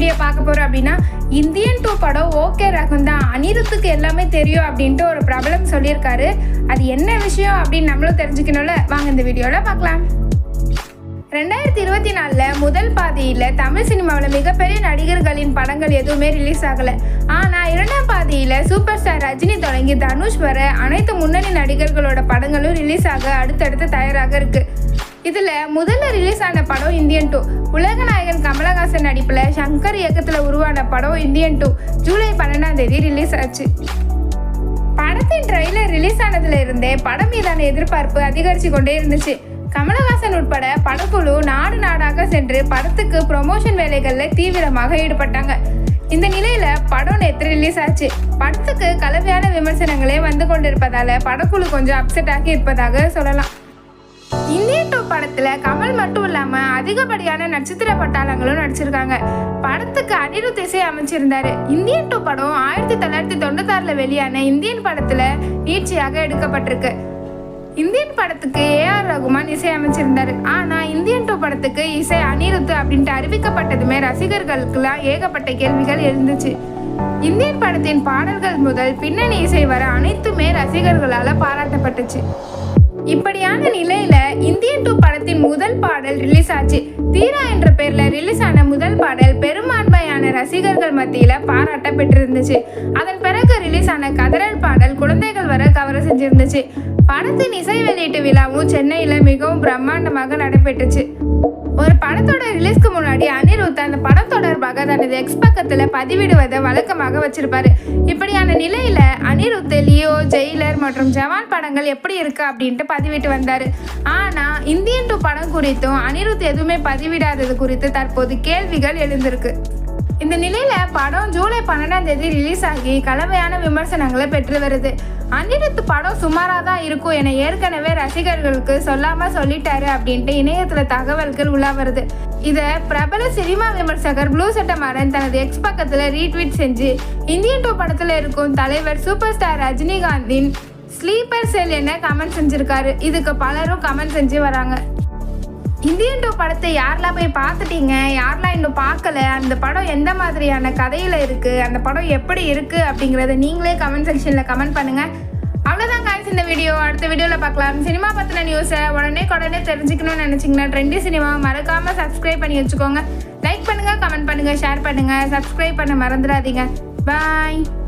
Video பார்க்க போறோம் அப்படின்னா இந்தியன் டூ படம் ஓகே ரகம் தான். அனிருத்துக்கு எல்லாமே தெரியும் அப்படின்ட்டு ஒரு பிரபலம் சொல்லியிருக்காரு. அது என்ன விஷயம் அப்படின்னு நம்மளும் தெரிஞ்சுக்கணும்ல? வாங்க இந்த வீடியோவில் பார்க்கலாம். ரெண்டாயிரத்தி இருபத்தி நாலில் முதல் பாதியில் தமிழ் சினிமாவில் மிகப்பெரிய நடிகர்களின் படங்கள் எதுவுமே ரிலீஸ் ஆகலை. ஆனால் இரண்டாம் பாதியில் சூப்பர் ஸ்டார் ரஜினி தொடங்கி தனுஷ் வர அனைத்து முன்னணி நடிகர்களோட படங்களும் ரிலீஸ் ஆக அடுத்தடுத்து தயாராக இருக்கு. இதில் முதல்ல ரிலீஸ் ஆன படம் இந்தியன் டூ உலகநாயகன் கமலஹாசன் நடிப்பில் சங்கர் இயக்கத்தில் உருவான படம் இந்தியன் டூ ஜூலை பன்னெண்டாம் தேதி ரிலீஸ் ஆச்சு. படத்தின் ட்ரெய்லர் ரிலீஸ் ஆனதுல இருந்தே படம் மீதான எதிர்பார்ப்பு அதிகரித்து கொண்டே இருந்துச்சு. கமலஹாசன் உட்பட படக்குழு நாடு நாடாக சென்று படத்துக்கு ப்ரொமோஷன் வேலைகளில் தீவிரமாக ஈடுபட்டாங்க. இந்த நிலையில படம் நேற்று ரிலீஸ் ஆச்சு. படத்துக்கு கலவையான விமர்சனங்களே வந்து கொண்டிருப்பதால படக்குழு கொஞ்சம் அப்செட் ஆகி இருப்பதாக சொல்லலாம். இந்தியன் டூ படத்துல கமல் மட்டும் இல்லாம அதிகப்படியான நட்சத்திர பட்டாளங்களும் நடிச்சிருக்காங்க. படத்துக்கு அனிருத் இசை அமைச்சிருந்தாரு. இந்தியன் டூ படம் ஆயிரத்தி தொள்ளாயிரத்தி தொண்ணூத்தாறுல வெளியான இந்தியன் படத்துல நீட்சியாக எடுக்கப்பட்டிருக்கு. இந்தியன் படத்துக்கு ஏஆர் ரகுமான் இசை அமைச்சிருந்தாரு. ஆனா இந்தியன் டூ படத்துக்கு இசை அனிருத் அப்படின்ட்டு அறிவிக்கப்பட்டதுமே ரசிகர்களுக்கெல்லாம் ஏகப்பட்ட கேள்விகள் எழுந்துச்சு. இந்தியன் படத்தின் பாடல்கள் முதல் பின்னணி இசை வர அனைத்துமே ரசிகர்களால் பாராட்டப்பட்டுச்சு. இப்படியான நிலையில இந்தியன் டூ படத்தின் முதல் பாடல் ரிலீஸ் ஆச்சு. தீரா என்ற பேர்ல ரிலீஸ் ஆன முதல் பாடல் பெரும்பான்மையான ரசிகர்கள் மத்தியில பாராட்ட பெற்றிருந்துச்சு அதன் பிறகு ரிலீஸ் ஆன கதறல் பாடல் குழந்தைகள் வர கவர செஞ்சிருந்துச்சு. படத்தின் இசை வெளியீட்டு விழாவும் சென்னையில மிகவும் பிரம்மாண்டமாக நடைபெற்றுச்சு. ஒரு படத்தோட ரிலீஸ்க்கு முன்னாடி அனிருத் அந்த படத்தோட தொடர்பாக தனது எக்ஸ் பக்கத்துல பதிவிடுவதை வழக்கமாக வச்சிருப்பாரு. இப்படியான நிலையில அனிருத் லியோ ஜெயிலர் மற்றும் ஜவான் படங்கள் எப்படி இருக்கு அப்படின்ட்டு பதிவிட்டு வந்தாரு. ஆனா இந்தியன் டூ படம் குறித்தும் அனிருத் எதுவுமே பதிவிடாதது குறித்து தற்போது கேள்விகள் எழுந்திருக்கு. இந்த நிலையில படம் ஜூலை பன்னெண்டாம் தேதி ரிலீஸ் ஆகி கலவையான விமர்சனங்களை பெற்று வருது. அனிருத் படம் சுமாராக தான் இருக்கும் என ஏற்கனவே ரசிகர்களுக்கு சொல்லாம சொல்லிட்டாரு அப்படின்ட்டு இணையத்துல தகவல்கள் உலா வருது. இதை பிரபல சினிமா விமர்சகர் ப்ளூ சட்டமாறன் தனது எக்ஸ் பக்கத்துல ரீட்வீட் செஞ்சு இந்தியன் டூ படத்துல இருக்கும் தலைவர் சூப்பர் ஸ்டார் ரஜினிகாந்தின் ஸ்லீப்பர் செல் என கமெண்ட் செஞ்சிருக்காரு. இதுக்கு பலரும் கமெண்ட் செஞ்சு வராங்க. இந்தியன் டூ படத்தை யாரெல்லாம் போய் பார்த்துட்டீங்க? யாரெல்லாம் இன்னும் பார்க்கல? அந்த படம் எந்த மாதிரியான கதையில் இருக்குது அந்த படம் எப்படி இருக்குது அப்படிங்கிறத நீங்களே கமெண்ட் செக்ஷனில் கமெண்ட் பண்ணுங்கள் அவ்வளோதான் காய்ஸ் இந்த வீடியோ அடுத்த வீடியோவில் பார்க்கலாம். சினிமா பற்றின நியூஸை உடனே உடனே தெரிஞ்சுக்கணும்னு நினச்சிங்கன்னா ட்ரெண்டி சினிமா மறக்காமல் சப்ஸ்கிரைப் பண்ணி வச்சுக்கோங்க. லைக் பண்ணுங்கள் கமெண்ட் பண்ணுங்கள் ஷேர் பண்ணுங்கள் சப்ஸ்கிரைப் பண்ண மறந்துடாதீங்க. பாய்